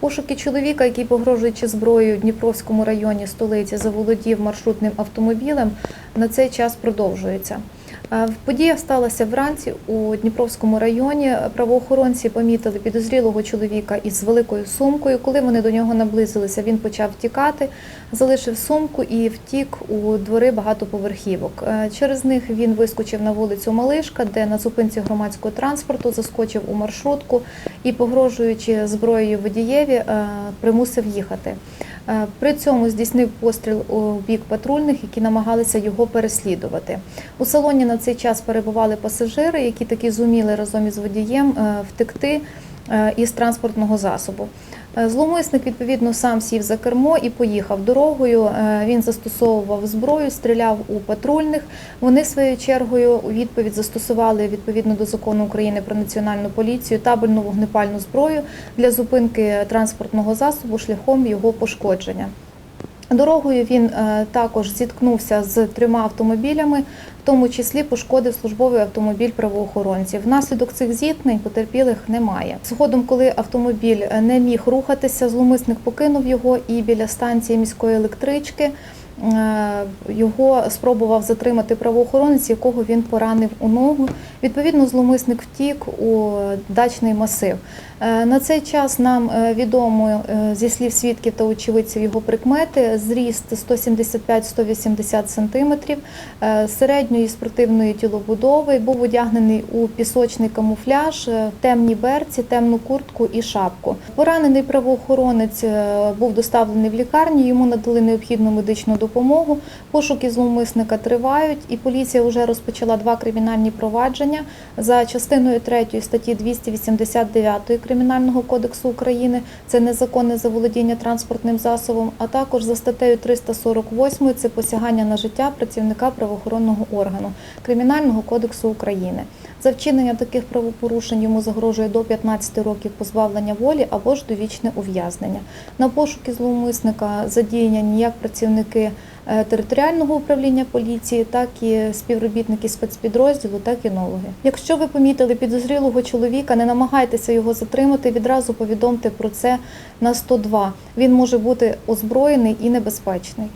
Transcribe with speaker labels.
Speaker 1: Пошуки чоловіка, який погрожуючи зброєю в Дніпровському районі столиці, заволодів маршрутним автомобілем, на цей час продовжуються. Подія сталася вранці у Дніпровському районі. Правоохоронці помітили підозрілого чоловіка із великою сумкою. Коли вони до нього наблизилися, він почав тікати, залишив сумку і втік у двори багатоповерхівок. Е, Через них він вискочив на вулицю Малишка, де на зупинці громадського транспорту заскочив у маршрутку і, погрожуючи зброєю водієві, е, примусив їхати. Е, При цьому здійснив постріл у бік патрульних, які намагалися його переслідувати. У салоні на цей час перебували пасажири, які таки зуміли разом із водієм е, втекти із транспортного засобу. зломисник Зловмисник відповідно сам сів за кермо і поїхав дорогою. Е, Він застосовував зброю, стріляв у патрульних. Вони своєю чергою у відповідь застосували відповідно до закону України про національну поліцію табельну вогнепальну зброю для зупинки транспортного засобу шляхом його пошкодження. Дорогою він е, також зіткнувся з трьома автомобілями, в тому числі пошкодив службовий автомобіль правоохоронців. Внаслідок цих зіткнень потерпілих немає. Згодом, коли автомобіль е, не міг рухатися, зломисник покинув його і біля станції міської електрички. Е, Його спробував затримати правоохоронець, якого він поранив у ногу. Відповідно, зловмисник втік у дачний масив. Е, На цей час нам е, відомо зі слів свідків та очевидців його прикмети зріст 175-180 см, середньої спортивної тілобудови, був одягнений у пісочний камуфляж, темні берці, темну куртку і шапку. Поранений правоохоронець був доставлений в лікарню, йому надали необхідну медичну допомогу. Пошуки зловмисника тривають, і поліція вже розпочала два кримінальні провадження за частиною 3 статті 289 Кримінального кодексу України. Це незаконне заволодіння транспортним засобом, а також за статтею 348 це посягання на життя працівника правоохоронного органу Кримінального кодексу України. За вчинення таких правопорушень йому загрожує до 15 років позбавлення волі або ж довічне ув'язнення. На пошуки зловмисника задіяні як працівники територіального управління поліції, так і співробітники спецпідрозділу та кінологи. Якщо ви помітили підозрілого чоловіка, не намагайтеся його затримати. Відразу повідомте про це на 102. Він може бути озброєний і небезпечний.